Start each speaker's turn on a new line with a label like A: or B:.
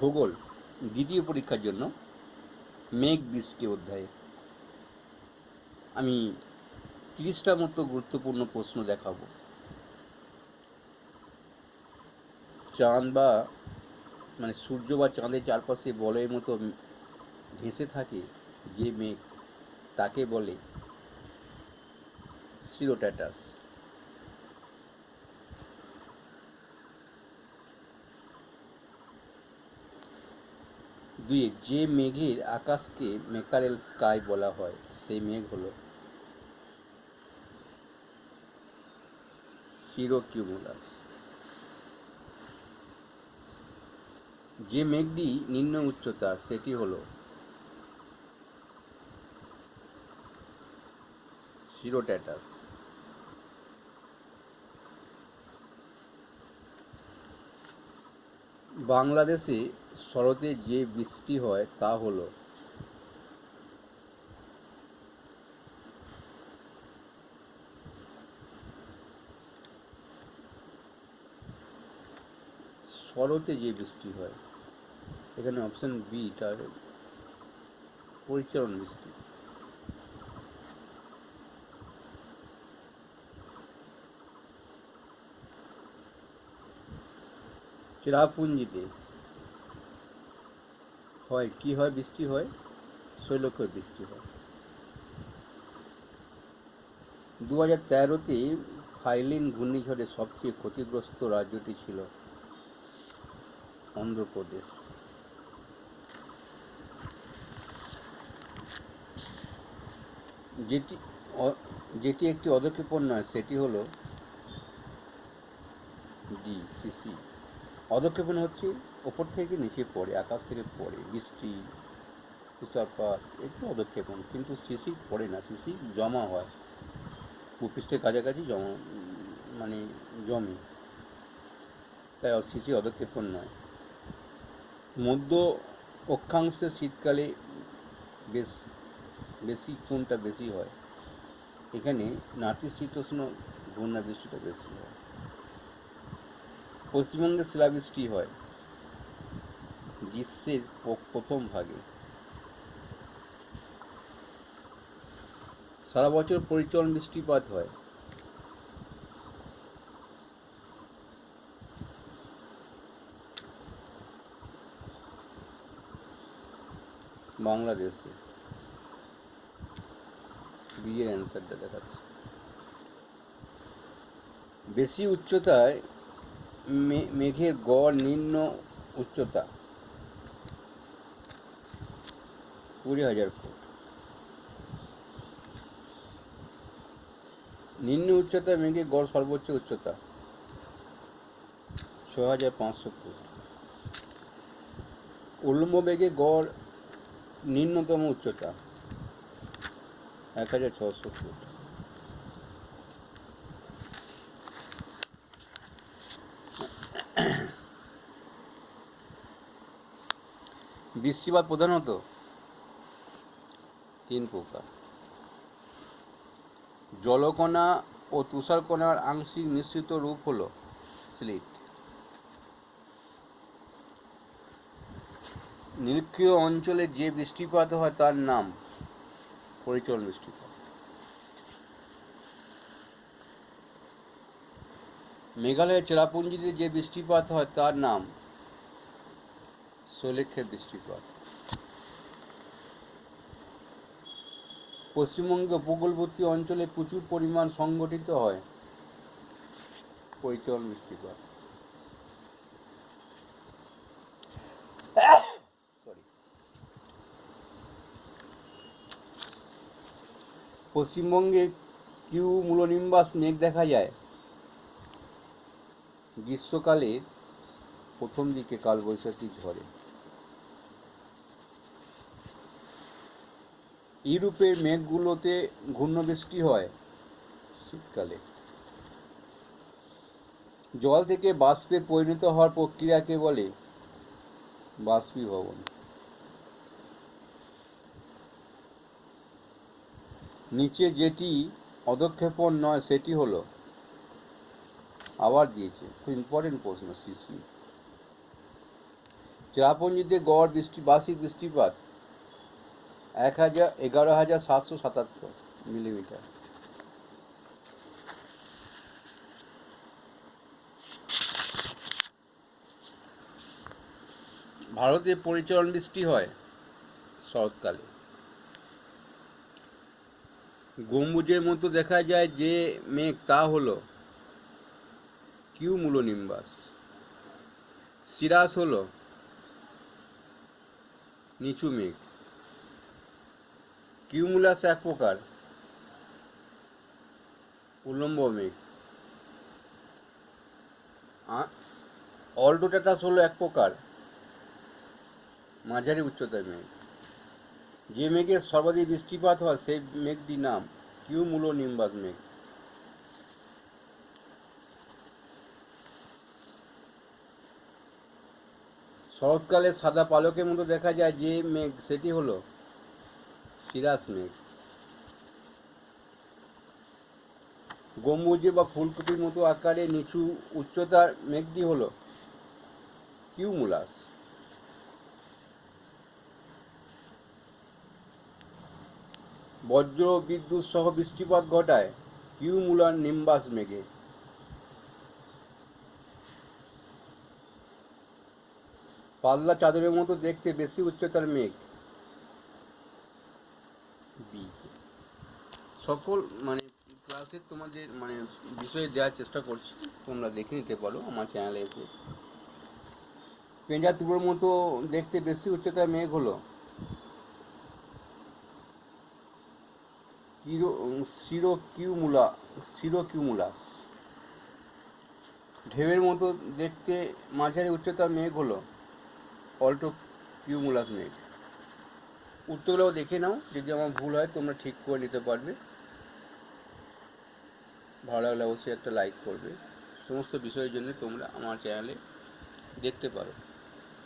A: ভূগোল, দ্বিতীয় পরীক্ষার জন্য মেঘ বৃষ্টি অধ্যায়ে। আমি তিরিশটা মতো গুরুত্বপূর্ণ প্রশ্ন দেখাবো। চাঁদ বা মানে সূর্য বা চাঁদের চারপাশে বলয়ের মতো ভেসে থাকে যে মেঘ, তাকে বলে সিরোট্যাটাস। দুই, যে মেঘের আকাশকে মেকারেল স্কাই বলা হয়, সেই মেঘ হলো সিরোকিউমুলাস। যে মেঘটি নিম্ন উচ্চতা, সেটি হলো সিরোট্যাটাস। বাংলাদেশে শরতে যে বৃষ্টি হয় তা হলো শরতে যে বৃষ্টি হয়। এখানে অপশন বি তার পরিচালন বৃষ্টি। চেরাপুঞ্জিতে হয়। কি হয়? বৃষ্টি হয়। শৈলক্ষয় বৃষ্টি হয়। দু হাজার তেরোতে ফাইলিন ঘূর্ণিঝড়ে সবচেয়ে ক্ষতিগ্রস্ত রাজ্যটি ছিল অন্ধ্রপ্রদেশ। যেটি যেটি একটি অদক্ষেপণ নয়, সেটি হলো ডি সিসি অদক্ষেপণ হচ্ছে, ওপর থেকে নিচে পড়ে, আকাশ থেকে পড়ে, বৃষ্টি তুষারপাত একটু অদক্ষেপণ কিন্তু সিসি পড়ে না শিশি জমা হয়। ভূপৃষ্ঠের কাছাকাছি জমা মানে জমে। তাই সিসি অদক্ষেপণ নয়। মধ্য অক্ষাংশে শীতকালে বেশ, বেশি, কোনটা বেশি হয়? এখানে নাতিশীতোষ্ণ ঘূর্ণা বৃষ্টিটা বেশি হয়। পশ্চিমবঙ্গে শিলাবৃষ্টি হয় গ্রীষ্মের প্রথম ভাগে। সারা বছর পরিচলন বৃষ্টিপাত হয়। বাংলাদেশে। বিয়ের অ্যান্সারটা দেখাচ্ছে। বেশি উচ্চতায় মেঘের গড় নিম্ন উচ্চতা কুড়ি হাজার ফুট। নিম্ন উচ্চতা মেঘের গড় সর্বোচ্চ উচ্চতা ছ হাজার পাঁচশো ফুট। উল্লম্ব বেগে গড় নিম্নতম উচ্চতা এক হাজার ছশো ফুট। বৃষ্টিপাত প্রধানত তিন প্রকার। জলকণা ও তুষারকণার আংশিক মিশ্রিত রূপ হলো স্লিট। নিরক্ষীয় অঞ্চলে যে বৃষ্টিপাত হয় তার নাম পরিচলন বৃষ্টিপাত। মেঘালয়ের চেরাপুঞ্জিতে যে বৃষ্টিপাত হয় তার নাম শৈলেক্ষের বৃষ্টিপাত পশ্চিমবঙ্গে উপকূলবর্তী অঞ্চলে প্রচুর পরিমাণ সংগঠিত হয় পরিচলন বৃষ্টিপাত পশ্চিমবঙ্গে কিউ মূলনিম্বাস মেঘ দেখা যায়। গ্রীষ্মকালে প্রথম দিকে কালবৈশাখী ঝড়ে ইউরোপের মেঘগুলোতে ঘূর্ণবৃষ্টি হয় শীতকালে। জল থেকে বাষ্পে পরিণত হওয়ার প্রক্রিয়াকে বলে বাষ্পীভবন। নিচে যেটি অদক্ষেপণ নয়, সেটি হলো আবার দিয়েছে। খুব ইম্পর্টেন্ট প্রশ্ন, সিসি। চেরাপুঞ্জিতে গড় বৃষ্টি, বার্ষিক বৃষ্টিপাত এক হাজার এগারো হাজার সাতশো সাতাত্তর মিলিমিটার। ভারতে পরিচলন বৃষ্টি হয় শরৎকালে। গম্বুজের মতো দেখা যায় যে মেঘ তা হল হলো কিউমুলোনিম্বাস। সিরাস হলো নিচু মেঘ। কিউমুলাস এক প্রকার। উল্লম্ব মেঘ। অলডোটাটাস হলো এক প্রকার। মাঝারি উচ্চতার মেঘ। যে মেঘের সর্বাধিক বৃষ্টিপাত হয়, সেই মেঘটির নাম কিউমুলো নিম্বাস মেঘ। শরৎকালে সাদা পালকের মতো দেখা যায় যে মেঘ, সেটি হলো সিরাস মেঘ। গম্বুজে বা ফুলকপির মতো আকারে নিচু উচ্চতার মেঘটি হলো কিউমুলাস। বজ্র বিদ্যুৎ সহ বৃষ্টিপাত ঘটায় কিউমুলার নিম্বাস মেঘে। পাল্লা চাদরের মতো দেখতে বেশি উচ্চতার মেঘ। বি সকল মানে ক্লাসে তোমাদের মানে বিষয়ে দেওয়ার চেষ্টা করছি। তোমরা দেখে নিতে পারো আমার চ্যানেলে এসে। পেঁজা তুলোর মতো দেখতে বেশি উচ্চতার মেঘ হলো। কিরো সিরো কিউমুলা সিরো কিউমুলাস। ঢেউয়ের মতো দেখতে মাঝারি উচ্চতার মেঘ হলো। অল্টো কিউমুলাস মেঘ। উত্তরগুলো দেখে নাও, যদি আমার ভুল হয়, তোমরা ঠিক করে নিতে পারবে। ভালো লাগলে অবশ্যই একটা লাইক করবে। সমস্ত বিষয়ের জন্য তোমরা আমার চ্যানেলে দেখতে পারো।